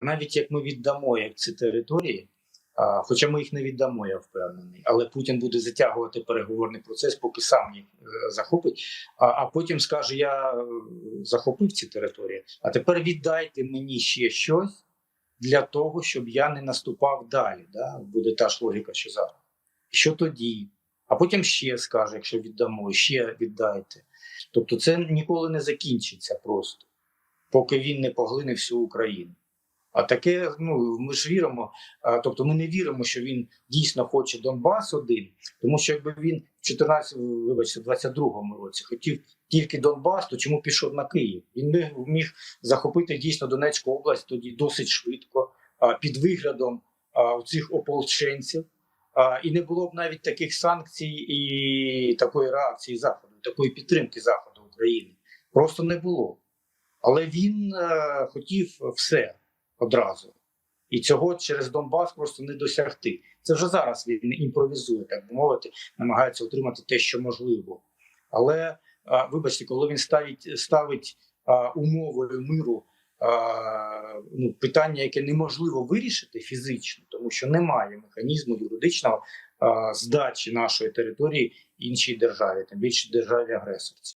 навіть як ми віддамо як ці території, а, хоча ми їх не віддамо, я впевнений, але Путін буде затягувати переговорний процес, поки сам їх е, захопить. А, а потім скаже: Я е, захопив ці території, а тепер віддайте мені ще щось для того, щоб я не наступав далі. Да? Буде та ж логіка, що зараз. Що тоді? А потім ще скаже, якщо віддамо, ще віддайте. Тобто, це ніколи не закінчиться просто, поки він не поглине всю Україну. А таке, ну ми ж віримо. А, тобто, ми не віримо, що він дійсно хоче Донбас один, тому що якби він в 14, вибачте, в 22-му році хотів тільки Донбас, то чому пішов на Київ? Він міг, міг захопити дійсно Донецьку область тоді досить швидко, а, під виглядом а, цих ополченців. А, і не було б навіть таких санкцій і такої реакції Заходу, такої підтримки Заходу України. Просто не було. Але він е, хотів все одразу. І цього через Донбас просто не досягти. Це вже зараз він імпровізує, так би мовити, намагається отримати те, що можливо. Але вибачте, коли він ставить, ставить умовою миру ну, питання, яке неможливо вирішити фізично, тому що немає механізму юридичного здачі нашої території іншій державі, тим більше державі агресорці.